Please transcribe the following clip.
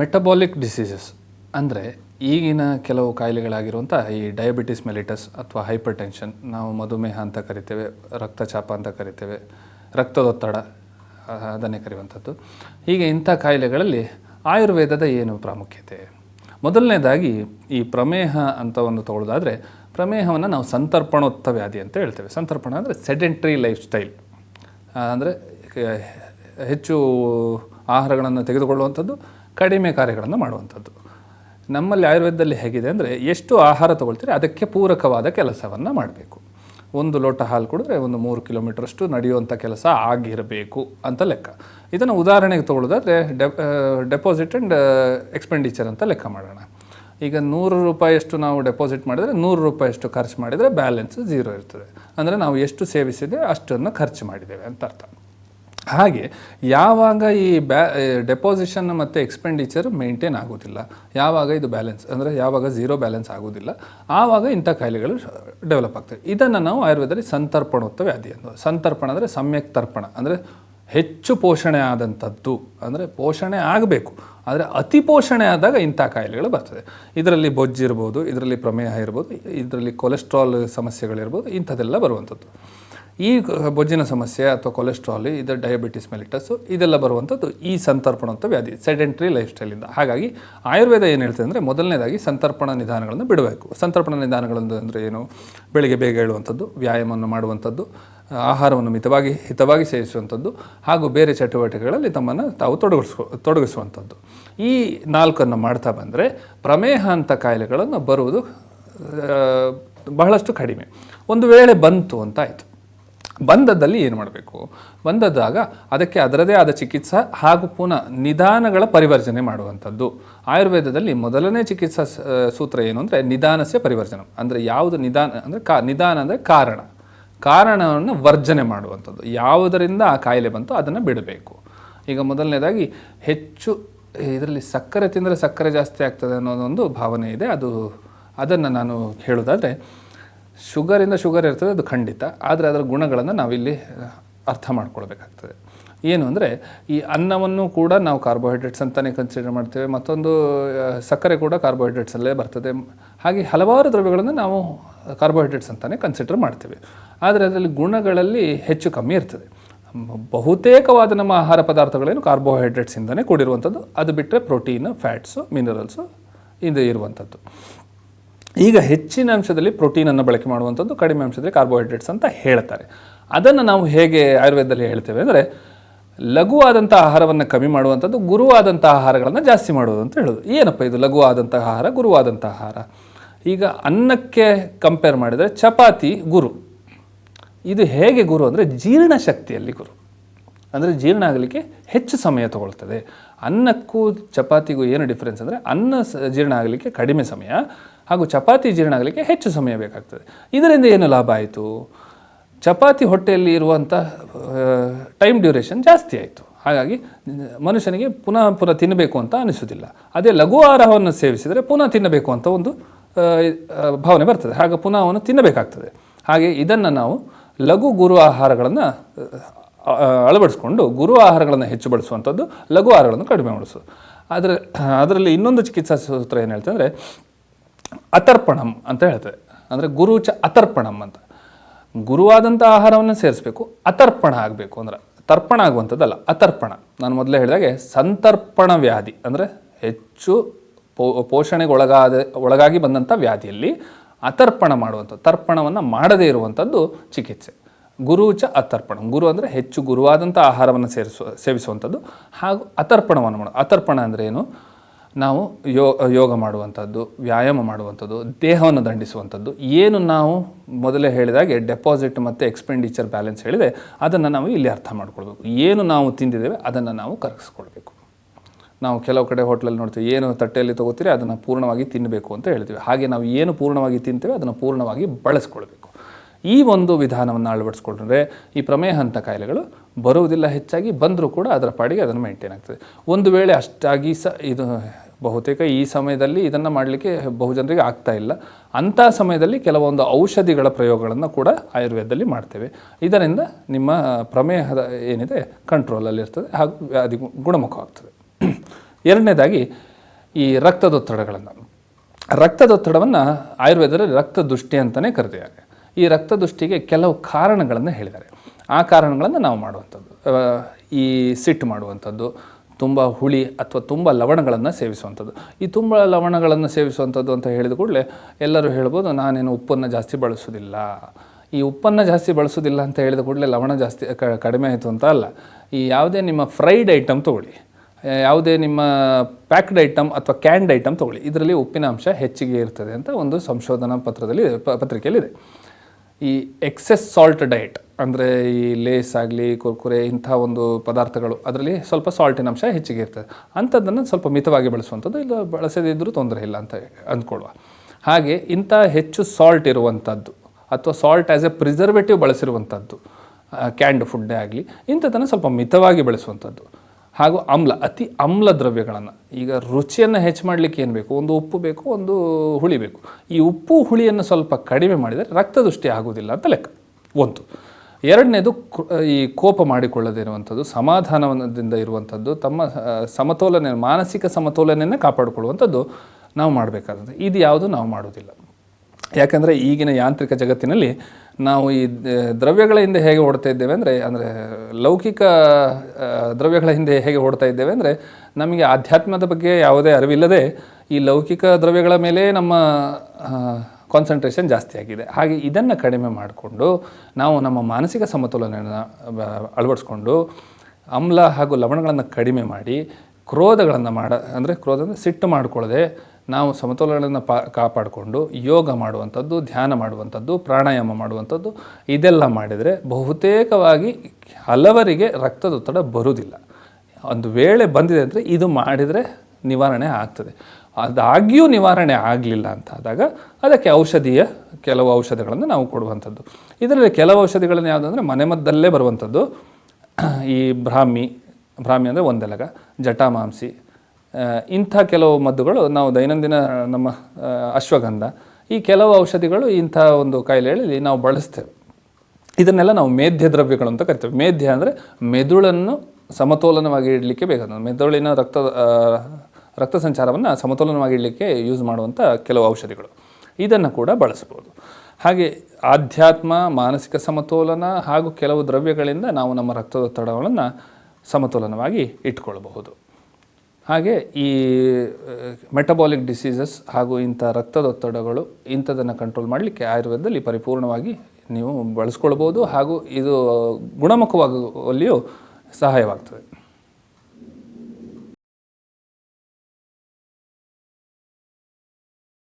Metabolic diseases ಅಂದರೆ ಈಗಿನ ಕೆಲವು ಕಾಯಿಲೆಗಳಾಗಿರುವಂಥ ಈ ಡಯಾಬಿಟಿಸ್ ಮೆಲಿಟಸ್ ಅಥವಾ ಹೈಪರ್ ಟೆನ್ಷನ್ ನಾವು ಮಧುಮೇಹ ಅಂತ ಕರಿತೇವೆ, ರಕ್ತಚಾಪ ಅಂತ ಕರಿತೇವೆ, ರಕ್ತದೊತ್ತಡ ಅದನ್ನೇ ಕರೆಯುವಂಥದ್ದು. ಹೀಗೆ ಇಂಥ ಕಾಯಿಲೆಗಳಲ್ಲಿ ಆಯುರ್ವೇದದ ಏನು ಪ್ರಾಮುಖ್ಯತೆ? ಮೊದಲನೇದಾಗಿ ಈ ಪ್ರಮೇಹ ಅಂತ ಒಂದು ತಗೊಳ್ಳೋದಾದರೆ, ಪ್ರಮೇಹವನ್ನು ನಾವು ಸಂತರ್ಪಣೋತ್ತ ವ್ಯಾಧಿ ಅಂತ ಹೇಳ್ತೇವೆ. ಸಂತರ್ಪಣ ಅಂದರೆ ಸೆಡೆಂಟ್ರಿ ಲೈಫ್ ಸ್ಟೈಲ್ ಅಂದರೆ ಹೆಚ್ಚು ಆಹಾರಗಳನ್ನು ತೆಗೆದುಕೊಳ್ಳುವಂಥದ್ದು ಕಡಿಮೆ ಕಾರ್ಯಗಳನ್ನು ಮಾಡುವಂಥದ್ದು. ನಮ್ಮಲ್ಲಿ ಆಯುರ್ವೇದದಲ್ಲಿ ಹೇಗಿದೆ ಅಂದರೆ ಎಷ್ಟು ಆಹಾರ ತಗೊಳ್ತೀರಿ ಅದಕ್ಕೆ ಪೂರಕವಾದ ಕೆಲಸವನ್ನು ಮಾಡಬೇಕು. ಒಂದು ಲೋಟ ಹಾಲು ಕುಡಿದ್ರೆ ಒಂದು ಮೂರು ಕಿಲೋಮೀಟ್ರಷ್ಟು ನಡೆಯುವಂಥ ಕೆಲಸ ಆಗಿರಬೇಕು ಅಂತ ಲೆಕ್ಕ. ಇದನ್ನು ಉದಾಹರಣೆಗೆ ತಗೊಳ್ಳೋದಾದರೆ ಡೆಪಾಸಿಟ್ ಆ್ಯಂಡ್ ಎಕ್ಸ್ಪೆಂಡಿಚರ್ ಅಂತ ಲೆಕ್ಕ ಮಾಡೋಣ. ಈಗ ನೂರು ರೂಪಾಯಿಯಷ್ಟು ನಾವು ಡೆಪಾಸಿಟ್ ಮಾಡಿದರೆ ನೂರು ರೂಪಾಯಿಯಷ್ಟು ಖರ್ಚು ಮಾಡಿದರೆ ಬ್ಯಾಲೆನ್ಸ್ ಝೀರೋ ಇರ್ತದೆ. ಅಂದರೆ ನಾವು ಎಷ್ಟು ಸೇವಿಸಿದೆ ಅಷ್ಟನ್ನು ಖರ್ಚು ಮಾಡಿದ್ದೇವೆ ಅಂತ ಅರ್ಥ. ಹಾಗೆ ಯಾವಾಗ ಈ ಬ್ಯಾ ಡೆಪಾಸಿಷನ್ ಮತ್ತು ಎಕ್ಸ್ಪೆಂಡಿಚರ್ ಮೇಂಟೈನ್ ಆಗೋದಿಲ್ಲ. ಯಾವಾಗ ಇದು ಬ್ಯಾಲೆನ್ಸ್ ಅಂದರೆ ಯಾವಾಗ ಝೀರೋ ಬ್ಯಾಲೆನ್ಸ್ ಆಗೋದಿಲ್ಲ. ಆವಾಗ ಇಂಥ ಕಾಯಿಲೆಗಳು ಡೆವಲಪ್ ಆಗ್ತವೆ. ಇದನ್ನು ನಾವು ಆಯುರ್ವೇದದಲ್ಲಿ ಸಂತರ್ಪಣೋತ್ತ ವ್ಯಾಧಿ ಅನ್ನೋದು ಸಂತರ್ಪಣ ಅಂದರೆ ಸಮ್ಯಕ್ ತರ್ಪಣ, ಅಂದರೆ ಹೆಚ್ಚು ಪೋಷಣೆ ಆದಂಥದ್ದು, ಅಂದರೆ ಪೋಷಣೆ ಆಗಬೇಕು. ಆದರೆ ಅತಿ ಪೋಷಣೆ ಆದಾಗ ಇಂಥ ಕಾಯಿಲೆಗಳು ಬರ್ತದೆ. ಇದರಲ್ಲಿ ಬೊಜ್ಜಿರ್ಬೋದು ಇದರಲ್ಲಿ ಪ್ರಮೇಹ ಇರ್ಬೋದು, ಇದರಲ್ಲಿ ಕೊಲೆಸ್ಟ್ರಾಲ್ ಸಮಸ್ಯೆಗಳಿರ್ಬೋದು, ಇಂಥದ್ದೆಲ್ಲ ಬರುವಂಥದ್ದು. ಈ ಬೊಜ್ಜಿನ ಸಮಸ್ಯೆ ಅಥವಾ ಕೊಲೆಸ್ಟ್ರಾಲ್ ಇದು ಡಯಾಬಿಟಿಸ್ ಮೆಲಿಟಸ್ಸು ಇದೆಲ್ಲ ಬರುವಂಥದ್ದು ಈ ಸಂತರ್ಪಣ ಅಂತ ವ್ಯಾಧಿ ಸೆಡೆಂಟ್ರಿ ಲೈಫ್ ಸ್ಟೈಲಿಂದ ಹಾಗಾಗಿ ಆಯುರ್ವೇದ ಏನು ಹೇಳ್ತದೆ ಅಂದರೆ ಮೊದಲನೇದಾಗಿ ಸಂತರ್ಪಣ ನಿಧಾನಗಳನ್ನು ಬಿಡಬೇಕು. ಸಂತರ್ಪಣ ನಿಧಾನಗಳನ್ನು ಅಂದರೆ ಏನು? ಬೆಳಿಗ್ಗೆ ಬೇಗ ಹೇಳುವಂಥದ್ದು ವ್ಯಾಯಾಮವನ್ನು ಮಾಡುವಂಥದ್ದು, ಆಹಾರವನ್ನು ಮಿತವಾಗಿ, ಹಿತವಾಗಿ ಸೇವಿಸುವಂಥದ್ದು, ಹಾಗೂ ಬೇರೆ ಚಟುವಟಿಕೆಗಳಲ್ಲಿ ತಮ್ಮನ್ನು ತಾವು ತೊಡಗಿಸ್ಕೊ ತೊಡಗಿಸುವಂಥದ್ದು. ಈ ನಾಲ್ಕನ್ನು ಮಾಡ್ತಾ ಬಂದರೆ ಪ್ರಮೇಹ ಅಂತ ಕಾಯಿಲೆಗಳನ್ನು ಬರುವುದು ಬಹಳಷ್ಟು ಕಡಿಮೆ. ಒಂದು ವೇಳೆ ಬಂತು ಅಂತ ಆಯಿತು. ಬಂದದ್ದಲ್ಲಿ ಏನು ಮಾಡಬೇಕು? ಬಂದದ್ದಾಗ ಅದಕ್ಕೆ ಅದರದೇ ಆದ ಚಿಕಿತ್ಸಾ ಹಾಗೂ ಪುನಃ ನಿಧಾನಗಳ ಪರಿವರ್ಜನೆ ಮಾಡುವಂಥದ್ದು. ಆಯುರ್ವೇದದಲ್ಲಿ ಮೊದಲನೇ ಚಿಕಿತ್ಸಾ ಸೂತ್ರ ಏನು ಅಂದರೆ ನಿಧಾನಸ್ಯ ಪರಿವರ್ಜನ. ಅಂದರೆ ಯಾವುದು ನಿಧಾನ ಅಂದರೆ ಕಾ ನಿಧಾನ ಅಂದರೆ ಕಾರಣ. ಕಾರಣವನ್ನು ವರ್ಜನೆ ಮಾಡುವಂಥದ್ದು. ಯಾವುದರಿಂದ ಆ ಕಾಯಿಲೆ ಬಂತು ಅದನ್ನು ಬಿಡಬೇಕು. ಈಗ ಮೊದಲನೇದಾಗಿ ಹೆಚ್ಚು ಇದರಲ್ಲಿ ಸಕ್ಕರೆ ತಿಂದರೆ ಸಕ್ಕರೆ ಜಾಸ್ತಿ ಆಗ್ತದೆ ಅನ್ನೋದೊಂದು ಭಾವನೆ ಇದೆ. ಅದು, ಅದನ್ನು ನಾನು ಹೇಳೋದಾದರೆ ಶುಗರಿಂದ ಶುಗರ್ ಇರ್ತದೆ, ಅದು ಖಂಡಿತ. ಆದರೆ ಅದರ ಗುಣಗಳನ್ನು ನಾವಿಲ್ಲಿ ಅರ್ಥ ಮಾಡ್ಕೊಳ್ಬೇಕಾಗ್ತದೆ. ಏನು ಅಂದರೆ, ಈ ಅನ್ನವನ್ನು ಕೂಡ ನಾವು ಕಾರ್ಬೋಹೈಡ್ರೇಟ್ಸ್ ಅಂತಲೇ ಕನ್ಸಿಡರ್ ಮಾಡ್ತೇವೆ. ಮತ್ತೊಂದು ಸಕ್ಕರೆ ಕೂಡ ಕಾರ್ಬೋಹೈಡ್ರೇಟ್ಸಲ್ಲೇ ಬರ್ತದೆ. ಹಾಗೆ ಹಲವಾರು ದ್ರವ್ಯಗಳನ್ನು ನಾವು ಕಾರ್ಬೋಹೈಡ್ರೇಟ್ಸ್ ಅಂತಲೇ ಕನ್ಸಿಡರ್ ಮಾಡ್ತೇವೆ. ಆದರೆ ಅದರಲ್ಲಿ ಗುಣಗಳಲ್ಲಿ ಹೆಚ್ಚು ಕಮ್ಮಿ ಇರ್ತದೆ. ಬಹುತೇಕವಾದ ನಮ್ಮ ಆಹಾರ ಪದಾರ್ಥಗಳೇನು ಕಾರ್ಬೋಹೈಡ್ರೇಟ್ಸಿಂದನೇ ಕೂಡಿರುವಂಥದ್ದು ಅದು ಬಿಟ್ಟರೆ ಪ್ರೋಟೀನು ಫ್ಯಾಟ್ಸು ಮಿನರಲ್ಸು ಇದು ಇರುವಂಥದ್ದು ಈಗ ಹೆಚ್ಚಿನ ಅಂಶದಲ್ಲಿ ಪ್ರೋಟೀನನ್ನು ಬಳಕೆ ಮಾಡುವಂಥದ್ದು ಕಡಿಮೆ ಅಂಶದಲ್ಲಿ ಕಾರ್ಬೋಹೈಡ್ರೇಟ್ಸ್ ಅಂತ ಹೇಳ್ತಾರೆ. ಅದನ್ನು ನಾವು ಹೇಗೆ ಆಯುರ್ವೇದದಲ್ಲಿ ಹೇಳ್ತೇವೆ ಅಂದರೆ ಲಘುವಾದಂಥ ಆಹಾರವನ್ನು ಕಮ್ಮಿ ಮಾಡುವಂಥದ್ದು ಗುರುವಾದಂಥ ಆಹಾರಗಳನ್ನು ಜಾಸ್ತಿ ಮಾಡುವುದು ಅಂತ ಹೇಳೋದು. ಏನಪ್ಪ ಇದು ಲಘುವಾದಂಥ ಆಹಾರ ಗುರುವಾದಂಥ ಆಹಾರ? ಈಗ ಅನ್ನಕ್ಕೆ ಕಂಪೇರ್ ಮಾಡಿದರೆ ಚಪಾತಿ ಗುರು. ಇದು ಹೇಗೆ ಗುರು ಅಂದರೆ ಜೀರ್ಣಶಕ್ತಿಯಲ್ಲಿ ಗುರು. ಅಂದರೆ ಜೀರ್ಣ ಆಗಲಿಕ್ಕೆ ಹೆಚ್ಚು ಸಮಯ ತಗೊಳ್ತದೆ. ಅನ್ನಕ್ಕೂ ಚಪಾತಿಗೂ ಏನು ಡಿಫ್ರೆನ್ಸ್ ಅಂದರೆ ಅನ್ನ ಜೀರ್ಣ ಆಗಲಿಕ್ಕೆ ಕಡಿಮೆ ಸಮಯ. ಹಾಗೂ ಚಪಾತಿ ಜೀರ್ಣ ಆಗಲಿಕ್ಕೆ ಹೆಚ್ಚು ಸಮಯ ಬೇಕಾಗ್ತದೆ. ಇದರಿಂದ ಏನು ಲಾಭ ಆಯಿತು? ಚಪಾತಿ ಹೊಟ್ಟೆಯಲ್ಲಿ ಇರುವಂಥ ಟೈಮ್ ಡ್ಯೂರೇಷನ್ ಜಾಸ್ತಿ ಆಯಿತು. ಹಾಗಾಗಿ ಮನುಷ್ಯನಿಗೆ ಪುನಃ ಪುನಃ ತಿನ್ನಬೇಕು ಅಂತ ಅನಿಸೋದಿಲ್ಲ ಅದೇ ಲಘು ಆಹಾರವನ್ನು ಸೇವಿಸಿದರೆ ಪುನಃ ತಿನ್ನಬೇಕು ಅಂತ ಒಂದು ಭಾವನೆ ಬರ್ತದೆ. ಹಾಗೆ ಪುನಃ ಅವನು ತಿನ್ನಬೇಕಾಗ್ತದೆ. ಹಾಗೆ ಇದನ್ನು ನಾವು ಲಘು ಗುರು ಆಹಾರಗಳನ್ನು ಅಳವಡಿಸ್ಕೊಂಡು ಗುರು ಆಹಾರಗಳನ್ನು ಹೆಚ್ಚು ಬಳಸುವಂಥದ್ದು ಲಘು ಆಹಾರಗಳನ್ನು ಕಡಿಮೆ ಬಳಸೋದು ಆದರೆ ಅದರಲ್ಲಿ ಇನ್ನೊಂದು ಚಿಕಿತ್ಸಾ ಸೂತ್ರ ಏನು ಹೇಳ್ತದೆ ಅತರ್ಪಣಂ ಅಂತ ಹೇಳ್ತದೆ ಅಂದರೆ ಗುರು ಚ ಅತರ್ಪಣಂ ಅಂತ. ಗುರುವಾದಂಥ ಆಹಾರವನ್ನು ಸೇರಿಸಬೇಕು, ಅತರ್ಪಣ ಆಗಬೇಕು ಅಂದ್ರೆ, ತರ್ಪಣ ಆಗುವಂಥದ್ದಲ್ಲ, ಅತರ್ಪಣ. ನಾನು ಮೊದಲೇ ಹೇಳಿದಾಗೆ ಸಂತರ್ಪಣ ವ್ಯಾಧಿ ಅಂದರೆ ಹೆಚ್ಚು ಪೋ ಪೋಷಣೆಗೆ ಒಳಗಾದ ಒಳಗಾಗಿ ಬಂದಂಥ ವ್ಯಾಧಿಯಲ್ಲಿ ಅತರ್ಪಣ ಮಾಡುವಂಥದ್ದು ತರ್ಪಣವನ್ನು ಮಾಡದೇ ಇರುವಂಥದ್ದು ಚಿಕಿತ್ಸೆ. ಗುರು ಚ ಅತರ್ಪಣ. ಗುರು ಅಂದರೆ ಹೆಚ್ಚು ಗುರುವಾದಂಥ ಆಹಾರವನ್ನು ಸೇರಿಸುವ, ಸೇವಿಸುವಂಥದ್ದು ಹಾಗೂ ಅತರ್ಪಣವನ್ನು ಮಾಡೋದು ಅತರ್ಪಣ ಅಂದರೆ ಏನು? ನಾವು ಯೋ, ಯೋಗ ಮಾಡುವಂಥದ್ದು, ವ್ಯಾಯಾಮ ಮಾಡುವಂಥದ್ದು, ದೇಹವನ್ನು ದಂಡಿಸುವಂಥದ್ದು, ಏನು ನಾವು ಮೊದಲೇ ಹೇಳಿದಾಗೆ ಡೆಪಾಸಿಟ್ ಮತ್ತು ಎಕ್ಸ್ಪೆಂಡಿಚರ್ ಬ್ಯಾಲೆನ್ಸ್ ಹೇಳಿದೆ, ಅದನ್ನು ನಾವು ಇಲ್ಲಿ ಅರ್ಥ ಮಾಡ್ಕೊಳ್ಬೇಕು. ಏನು ನಾವು ತಿಂದಿದ್ದೇವೆ, ಅದನ್ನು ನಾವು ಕರಗಿಸ್ಕೊಳ್ಬೇಕು. ನಾವು ಕೆಲವು ಕಡೆ ಹೋಟ್ಲಲ್ಲಿ ನೋಡ್ತೀವಿ, ಏನು ತಟ್ಟೆಯಲ್ಲಿ ತಗೋತೀರಿ, ಅದನ್ನು ಪೂರ್ಣವಾಗಿ ತಿನ್ನಬೇಕು ಅಂತ ಹೇಳ್ತೀವಿ. ಹಾಗೆ ನಾವು ಏನು ಪೂರ್ಣವಾಗಿ ತಿಂತೇವೆ, ಅದನ್ನು ಪೂರ್ಣವಾಗಿ ಬಳಸ್ಕೊಳ್ಬೇಕು. ಈ ಒಂದು ವಿಧಾನವನ್ನು ಅಳವಡಿಸ್ಕೊಂಡ್ರೆ ಈ ಪ್ರಮೇಹ ಅಂತ ಕಾಯಿಲೆಗಳು ಬರುವುದಿಲ್ಲ ಹೆಚ್ಚಾಗಿ, ಬಂದರೂ ಕೂಡ ಅದರ ಪಾಡಿಗೆ ಅದನ್ನು ಮೇಂಟೈನ್ ಆಗ್ತದೆ. ಒಂದು ವೇಳೆ ಅಷ್ಟಾಗಿ ಸ, ಇದು ಬಹುತೇಕ ಈ ಸಮಯದಲ್ಲಿ ಇದನ್ನು ಮಾಡಲಿಕ್ಕೆ ಬಹುಜನರಿಗೆ ಆಗ್ತಾ ಇಲ್ಲ. ಅಂಥ ಸಮಯದಲ್ಲಿ ಕೆಲವೊಂದು ಔಷಧಿಗಳ ಪ್ರಯೋಗಗಳನ್ನು ಕೂಡ ಆಯುರ್ವೇದದಲ್ಲಿ ಮಾಡ್ತೇವೆ. ಇದರಿಂದ ನಿಮ್ಮ ಪ್ರಮೇಹದ ಏನಿದೆ ಕಂಟ್ರೋಲಲ್ಲಿರ್ತದೆ ಹಾಗೂ ವ್ಯಾಧಿ ಗುಣಮುಖವಾಗ್ತದೆ. ಎರಡನೇದಾಗಿ ಈ ರಕ್ತದೊತ್ತಡಗಳನ್ನು. ರಕ್ತದೊತ್ತಡವನ್ನು ಆಯುರ್ವೇದದಲ್ಲಿ ರಕ್ತದೃಷ್ಟಿ ಅಂತಲೇ ಕರೆದಿದ್ದಾರೆ ಈ ರಕ್ತದೃಷ್ಟಿಗೆ ಕೆಲವು ಕಾರಣಗಳನ್ನು ಹೇಳಿದ್ದಾರೆ. ಆ ಕಾರಣಗಳನ್ನು ನಾವು ಮಾಡುವಂಥದ್ದು. ಈ ಸಿಟ್ಟು ಮಾಡುವಂಥದ್ದು ತುಂಬ ಹುಳಿ ಅಥವಾ ತುಂಬ ಲವಣಗಳನ್ನು ಸೇವಿಸುವಂಥದ್ದು. ಈ ತುಂಬ ಲವಣಗಳನ್ನು ಸೇವಿಸುವಂಥದ್ದು ಅಂತ ಹೇಳಿದ ಕೂಡಲೇ ಎಲ್ಲರೂ ಹೇಳ್ಬೋದು, ನಾನೇನು ಉಪ್ಪನ್ನು ಜಾಸ್ತಿ ಬಳಸೋದಿಲ್ಲ. ಈ ಉಪ್ಪನ್ನು ಜಾಸ್ತಿ ಬಳಸೋದಿಲ್ಲ ಅಂತ ಹೇಳಿದ ಕೂಡಲೇ ಲವಣ ಜಾಸ್ತಿ ಕಡಿಮೆ ಆಯಿತು ಅಂತ ಅಲ್ಲ. ಈ ಯಾವುದೇ ನಿಮ್ಮ ಫ್ರೈಡ್ ಐಟಮ್ ತೊಗೊಳ್ಳಿ. ಯಾವುದೇ ನಿಮ್ಮ ಪ್ಯಾಕ್ಡ್ ಐಟಮ್ ಅಥವಾ ಕ್ಯಾಂಡ್ ಐಟಮ್ ತೊಗೊಳ್ಳಿ. ಇದರಲ್ಲಿ ಉಪ್ಪಿನ ಅಂಶ ಹೆಚ್ಚಿಗೆ ಇರ್ತದೆ ಅಂತ ಒಂದು ಸಂಶೋಧನಾ ಪತ್ರದಲ್ಲಿ ಪತ್ರಿಕೆಯಲ್ಲಿದೆ. ಈ ಎಕ್ಸೆಸ್ ಸಾಲ್ಟ್ ಡಯಟ್ ಅಂದರೆ ಈ ಲೇಸ್ ಆಗಲಿ, ಕುರ್ಕುರೆ ಇಂಥ ಒಂದು ಪದಾರ್ಥಗಳು, ಅದರಲ್ಲಿ ಸ್ವಲ್ಪ ಸಾಲ್ಟಿನ ಅಂಶ ಹೆಚ್ಚಿಗೆ ಇರ್ತದೆ. ಅಂಥದ್ದನ್ನು ಸ್ವಲ್ಪ ಮಿತವಾಗಿ ಬಳಸುವಂಥದ್ದು, ಇಲ್ಲ ಬಳಸದೇ ಇದ್ದರೂ ತೊಂದರೆ ಇಲ್ಲ ಅಂತ ಅಂದ್ಕೊಳ್ಳುವ. ಹಾಗೆ ಇಂಥ ಹೆಚ್ಚು ಸಾಲ್ಟ್ ಇರುವಂಥದ್ದು, ಅಥವಾ ಸಾಲ್ಟ್ ಆ್ಯಸ್ ಎ ಪ್ರಿಸರ್ವೇಟಿವ್ ಬಳಸಿರುವಂಥದ್ದು ಕ್ಯಾಂಡ್ ಫುಡ್ಡೇ ಆಗಲಿ, ಇಂಥದ್ದನ್ನು ಸ್ವಲ್ಪ ಮಿತವಾಗಿ ಬಳಸುವಂಥದ್ದು. ಹಾಗೂ ಆಮ್ಲ ಅತಿ ಆಮ್ಲ ದ್ರವ್ಯಗಳನ್ನು, ಈಗ ರುಚಿಯನ್ನು ಹೆಚ್ಚು ಮಾಡಲಿಕ್ಕೆ ಏನು ಬೇಕು? ಒಂದು ಉಪ್ಪು ಬೇಕು, ಒಂದು ಹುಳಿ ಬೇಕು. ಈ ಉಪ್ಪು, ಹುಳಿಯನ್ನು ಸ್ವಲ್ಪ ಕಡಿಮೆ ಮಾಡಿದರೆ ರಕ್ತದೃಷ್ಟಿ ಆಗುವುದಿಲ್ಲ ಅಂತ ಲೆಕ್ಕ. ಒಂದು. ಎರಡನೇದು ಈ ಕೋಪ ಮಾಡಿಕೊಳ್ಳದೆ ಇರುವಂಥದ್ದು ಸಮಾಧಾನದಿಂದ ಇರುವಂಥದ್ದು, ತಮ್ಮ ಸಮತೋಲನೆ, ಮಾನಸಿಕ ಸಮತೋಲನೆಯನ್ನು ಕಾಪಾಡಿಕೊಳ್ಳುವಂಥದ್ದು ನಾವು ಮಾಡಬೇಕಾದಂಥ ಇದು ಯಾವುದು ನಾವು ಮಾಡೋದಿಲ್ಲ. ಯಾಕಂದರೆ ಈಗಿನ ಯಾಂತ್ರಿಕ ಜಗತ್ತಿನಲ್ಲಿ ನಾವು ಈ ದ್ರವ್ಯಗಳ ಹಿಂದೆ ಹೇಗೆ ಓಡ್ತಾ ಇದ್ದೇವೆ ಅಂದರೆ ಅಂದರೆ ಲೌಕಿಕ ದ್ರವ್ಯಗಳ ಹಿಂದೆ ಹೇಗೆ ಓಡ್ತಾ ಇದ್ದೇವೆ ಅಂದರೆ, ನಮಗೆ ಆಧ್ಯಾತ್ಮದ ಬಗ್ಗೆ ಯಾವುದೇ ಅರಿವಿಲ್ಲದೆ ಈ ಲೌಕಿಕ ದ್ರವ್ಯಗಳ ಮೇಲೆ ನಮ್ಮ ಕಾನ್ಸಂಟ್ರೇಷನ್ ಜಾಸ್ತಿ ಆಗಿದೆ. ಹಾಗೆ ಇದನ್ನು ಕಡಿಮೆ ಮಾಡಿಕೊಂಡು ನಾವು ನಮ್ಮ ಮಾನಸಿಕ ಸಮತೋಲನೆಯನ್ನು ಅಳವಡಿಸ್ಕೊಂಡು ಅಮ್ಲ ಹಾಗೂ ಲವಣಗಳನ್ನು ಕಡಿಮೆ ಮಾಡಿ ಕ್ರೋಧಗಳನ್ನು ಮಾಡ, ಅಂದರೆ ಕ್ರೋಧ ಸಿಟ್ಟು ಮಾಡಿಕೊಳ್ಳದೆ ನಾವು ಸಮತೋಲನಗಳನ್ನು ಪಾ, ಕಾಪಾಡಿಕೊಂಡು ಯೋಗ ಮಾಡುವಂಥದ್ದು, ಧ್ಯಾನ ಮಾಡುವಂಥದ್ದು, ಪ್ರಾಣಾಯಾಮ ಮಾಡುವಂಥದ್ದು ಇದೆಲ್ಲ ಮಾಡಿದರೆ ಬಹುತೇಕವಾಗಿ ಹಲವರಿಗೆ ರಕ್ತದೊತ್ತಡ ಬರುವುದಿಲ್ಲ. ಒಂದು ವೇಳೆ ಬಂದಿದೆ ಅಂದರೆ ಇದು ಮಾಡಿದರೆ ನಿವಾರಣೆ ಆಗ್ತದೆ. ಅದಾಗಿಯೂ ನಿವಾರಣೆ ಆಗಲಿಲ್ಲ ಅಂತ ಆದಾಗ ಅದಕ್ಕೆ ಔಷಧಿಯ ಕೆಲವು ಔಷಧಿಗಳನ್ನು ನಾವು ಕೊಡುವಂಥದ್ದು. ಇದರಲ್ಲಿ ಕೆಲವು ಔಷಧಿಗಳನ್ನು ಯಾವುದಂದರೆ ಮನೆಮದ್ದಲ್ಲೇ ಬರುವಂಥದ್ದು. ಈ ಬ್ರಾಹ್ಮಿ ಬ್ರಾಹ್ಮಿ ಅಂದರೆ ಒಂದೆಲಗ ಜಟಾಮಾಂಸಿ ಇಂಥ ಕೆಲವು ಮದ್ದುಗಳು ನಾವು ದೈನಂದಿನ ನಮ್ಮ ಅಶ್ವಗಂಧ. ಈ ಕೆಲವು ಔಷಧಿಗಳು ಇಂಥ ಒಂದು ಕಾಯಿಲೆಗಳಲ್ಲಿ ನಾವು ಬಳಸ್ತೇವೆ. ಇದನ್ನೆಲ್ಲ ನಾವು ಮೇಧ್ಯ ದ್ರವ್ಯಗಳು ಅಂತ ಕರಿತೇವೆ. ಮೇಧ್ಯ ಅಂದರೆ ಮೆದುಳನ್ನು ಸಮತೋಲನವಾಗಿ ಇಡಲಿಕ್ಕೆ ಬೇಕಾದ. ಮೆದುಳಿನ ರಕ್ತ ರಕ್ತ ಸಂಚಾರವನ್ನು ಸಮತೋಲನವಾಗಿ ಇಡಲಿಕ್ಕೆ ಯೂಸ್ ಮಾಡುವಂಥ ಕೆಲವು ಔಷಧಿಗಳು. ಇದನ್ನು ಕೂಡ ಬಳಸ್ಬೋದು ಹಾಗೆ ಆಧ್ಯಾತ್ಮ, ಮಾನಸಿಕ ಸಮತೋಲನ ಹಾಗೂ ಕೆಲವು ದ್ರವ್ಯಗಳಿಂದ ನಾವು ನಮ್ಮ ರಕ್ತದೊತ್ತಡಗಳನ್ನು ಸಮತೋಲನವಾಗಿ ಇಟ್ಕೊಳ್ಬಹುದು. ಹಾಗೆ ಈ ಮೆಟಬಾಲಿಕ್ ಡಿಸೀಸಸ್ ಹಾಗೂ ಇಂಥ ರಕ್ತದೊತ್ತಡಗಳು ಇಂಥದನ್ನು ಕಂಟ್ರೋಲ್ ಮಾಡಲಿಕ್ಕೆ ಆಯುರ್ವೇದದಲ್ಲಿ ಪರಿಪೂರ್ಣವಾಗಿ ನೀವು ಬಳಸ್ಕೊಳ್ಬೋದು ಹಾಗೂ ಇದು ಗುಣಮುಖವಾಗುವಲ್ಲಿಯೂ ಸಹಾಯವಾಗ್ತದೆ.